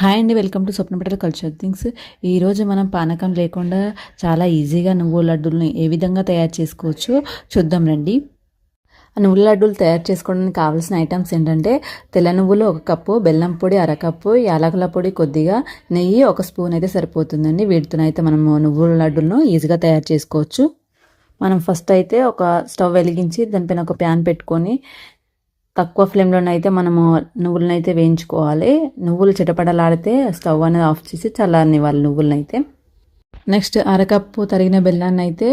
Hi అండి welcome to Swapnapeta culture things ఈరోజు మనం పానకం లేకుండా చాలా ఈజీగా నువ్వు లడ్డూలని ఏ విధంగా తయారు చేసుకోవచ్చో చూద్దాం రండి. ఆ నువ్వుల లడ్డూలు తయారు చేసుకోవడానికి కావాల్సిన ఐటమ్స్ ఏంటంటే తెల్ల నువ్వులు ఒక కప్పు బెల్లం పొడి అరకప్పు యాలకుల పొడి కొద్దిగా నెయ్యి ఒక స్పూన్ అయితే సరిపోతుందండి. వీటితోనైతే మనము నువ్వుల లడ్డూలను ఈజీగా తయారు చేసుకోవచ్చు. మనం ఫస్ట్ అయితే ఒక స్టవ్ వెలిగించి దానిపైన ఒక ప్యాన్ పెట్టుకొని తక్కువ ఫ్లేమ్లోనే అయితే మనము నువ్వులనైతే వేయించుకోవాలి. నువ్వులు చిటపడలాడితే స్టవ్ అనేది ఆఫ్ చేసి చల్లారనివ్వాలి నువ్వులనైతే. నెక్స్ట్ అరకప్పు తరిగిన బెల్లాన్ని అయితే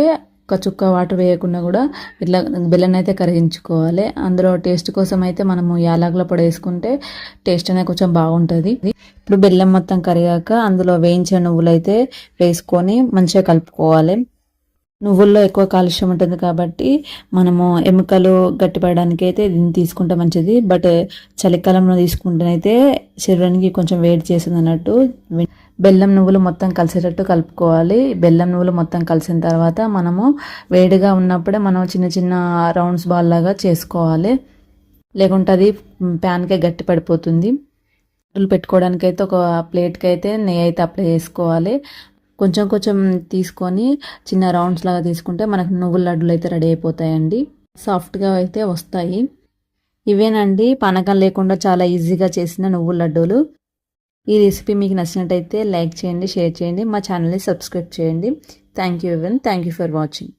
ఒక చుక్క వాటర్ వేయకుండా కూడా ఇట్లా బెల్లాన్ని అయితే కరిగించుకోవాలి. అందులో టేస్ట్ కోసం అయితే మనము యాలకుల పొడి వేసుకుంటే టేస్ట్ అనేది కొంచెం బాగుంటుంది. ఇప్పుడు బెల్లం మొత్తం కరిగాక అందులో వేయించే నువ్వులు అయితే వేసుకొని మంచిగా కలుపుకోవాలి. నువ్వుల్లో ఎక్కువ కాలుష్యం ఉంటుంది కాబట్టి మనము ఎముకలు గట్టిపడడానికి అయితే దీన్ని తీసుకుంటే మంచిది. బట్ చలికాలంలో తీసుకుంటేనైతే శరీరానికి కొంచెం వేడి చేస్తుంది అన్నట్టు. బెల్లం నువ్వులు మొత్తం కలిసేటట్టు కలుపుకోవాలి. బెల్లం నువ్వులు మొత్తం కలిసిన తర్వాత మనము వేడిగా ఉన్నప్పుడే మనం చిన్న చిన్న రౌండ్స్ బాల్ లాగా చేసుకోవాలి. లేకుంటే అది ప్యాన్కే గట్టి పడిపోతుంది పెట్టుకోవడానికి అయితే ఒక ప్లేట్కి అయితే నెయ్యి అయితే అప్లై చేసుకోవాలి. కొంచెం కొంచెం తీసుకొని చిన్న రౌండ్స్ లాగా తీసుకుంటే మనకు నువ్వుల లడ్డులు అయితే రెడీ అయిపోతాయండి. సాఫ్ట్గా అయితే వస్తాయి. ఇవేనండి పానకం లేకుండా చాలా ఈజీగా చేసిన నువ్వుల లడ్డూలు. ఈ రెసిపీ మీకు నచ్చినట్టయితే లైక్ చేయండి షేర్ చేయండి మా ఛానల్ని సబ్స్క్రైబ్ చేయండి. Thank you everyone thank you for watching.